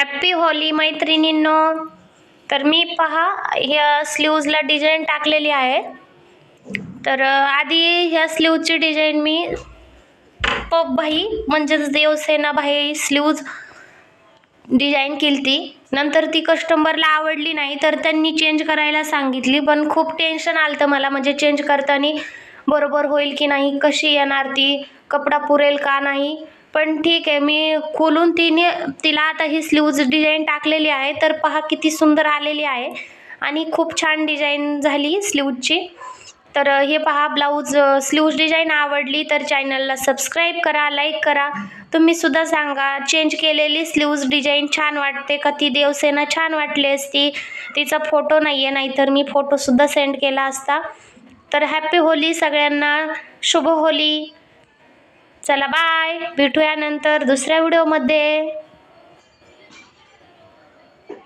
Happy Holy मैत्रिणींनो. तर मी पहा ह्या स्लीवजला डिझाईन टाकलेली आहे. तर आधी ह्या स्लीवची डिझाईन मी पपभाई म्हणजेच देवसेनाभाई स्लीव्ज डिझाईन केली ती नंतर ती कस्टमरला आवडली नाही तर त्यांनी चेंज करायला सांगितली. पण खूप टेन्शन आलं मला म्हणजे चेंज करताना बरोबर होईल की नाही कशी येणार ती कपडा पुरेल का नाही. पण ठीक आहे मी खोलून तिने तिला आता ही स्लीव्ज डिझाईन टाकलेली आहे तर पहा किती सुंदर आलेली आहे. आणि खूप छान डिझाईन झाली स्लीवची तर हे पहा ब्लाऊज स्लीव्ज डिझाईन आवडली तर चॅनलला सबस्क्राईब करा लाईक करा. तुम्ही सुद्धा सांगा चेंज केलेली स्लीव्ज डिझाईन छान वाटते का? ती देवसेना छान वाटली असती. तिचा फोटो नाही आहे नाहीतर मी फोटोसुद्धा सेंड केला असता. तर हॅपी होली सगळ्यांना. शुभ होली. चला बाय. भेटूया नंतर दुसऱ्या व्हिडिओमध्ये.